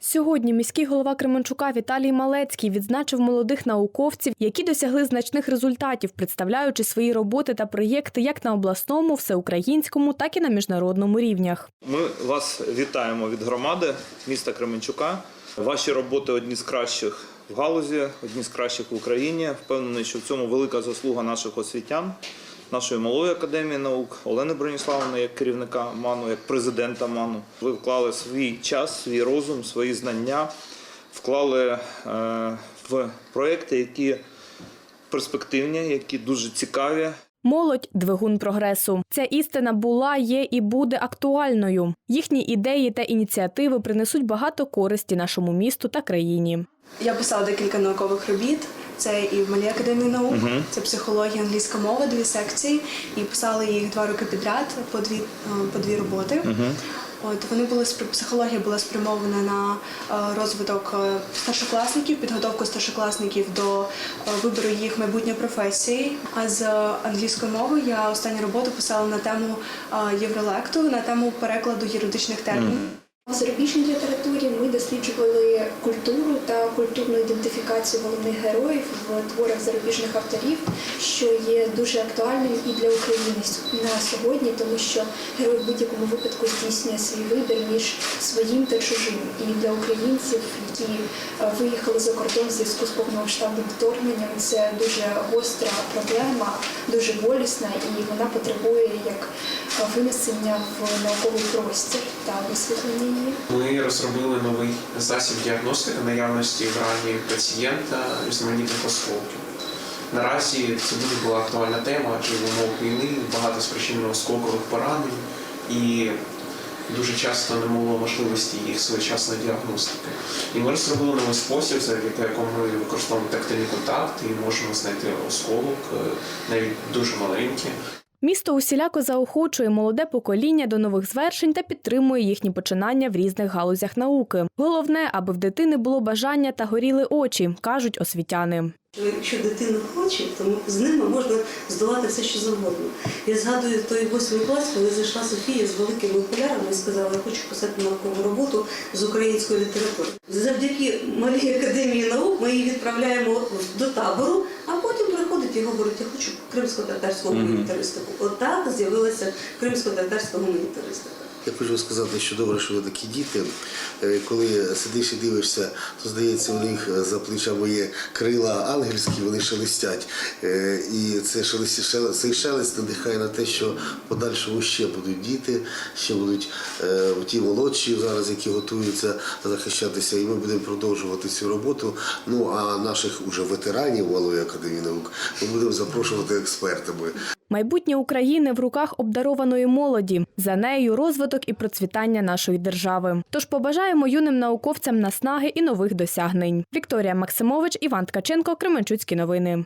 Сьогодні міський голова Кременчука Віталій Малецький відзначив молодих науковців, які досягли значних результатів, представляючи свої роботи та проєкти як на обласному, всеукраїнському, так і на міжнародному рівнях. Ми вас вітаємо від громади міста Кременчука. Ваші роботи одні з кращих в галузі, одні з кращих в Україні. Впевнений, що в цьому велика заслуга наших освітян, нашої малої академії наук, Олени Броніславовни як керівника МАНу, як президента МАНу. Ви вклали свій час, свій розум, свої знання, вклали е, в проекти, які перспективні, які дуже цікаві. Молодь двигун прогресу. Ця істина була, є і буде актуальною. Їхні ідеї та ініціативи принесуть багато користі нашому місту та країні. Я писала декілька наукових робіт. Це і в Малій академії наук, це психологія, англійська мова, дві секції. І писала їх два роки підряд по дві е, по дві роботи. От вони були психологія була спрямована на е, розвиток е, старшокласників, підготовку старшокласників до вибору їх майбутньої професії. А з англійської мови я останню роботу писала на тему євролекту, на тему перекладу юридичних термінів. В зарубіжній літературі ми досліджували культуру та культурну ідентифікацію головних героїв в творах зарубіжних авторів, що є дуже актуальним і для України на сьогодні, тому що герой в будь-якому випадку здійснює свій вибір між своїм та чужим. І для українців, які е, виїхали за кордон в зв'язку з повномасштабним вторгненням, це дуже гостра проблема, дуже болісна, і вона потребує як винесення в науковий простір та висвітлення. Ми розробили новий засіб діагностики наявності в рані пацієнта різноманітних осколків. Наразі це дуже була актуальна тема, адже в умовах війни багато спричинено осколкових поранень і дуже часто не було можливості їх своєчасної діагностики. І ми розробили новий спосіб, завдяки якому ми використовуємо тактильний контакт і можемо знайти осколок, е, навіть дуже маленький. Місто усіляко заохочує молоде покоління до нових звершень та підтримує їхні починання в різних галузях науки. Головне, аби в дитини було бажання та горіли очі, кажуть освітяни. Якщо дитина хоче, то з ними можна здолати все, що завгодно. Я згадую той восьмий клас, коли зайшла Софія з великими окулярами і сказала, я хочу писати наукову роботу з української літератури. Завдяки малій академії наук ми її відправляємо до табору, і говорить, я хочу кримсько-татарську гуманітаристику. Отак з'явилася кримсько-татарська гуманітаристика. Я хочу сказати, що добре, що ви такі діти. Е, Коли сидиш і дивишся, то здається, у них за плечами є крила ангельські, вони шелестять. Е, І це шелест, цей шелест надихає на те, що в подальшому ще будуть діти, ще будуть е, ті молодші зараз, які готуються захищатися, і ми будемо продовжувати цю роботу. Ну а наших уже ветеранів Малої академії наук ми будемо запрошувати експертами. Майбутнє України в руках обдарованої молоді. За нею розвиток і процвітання нашої держави. Тож побажаємо юним науковцям наснаги і нових досягнень. Вікторія Максимович, Іван Ткаченко, Кременчуцькі новини.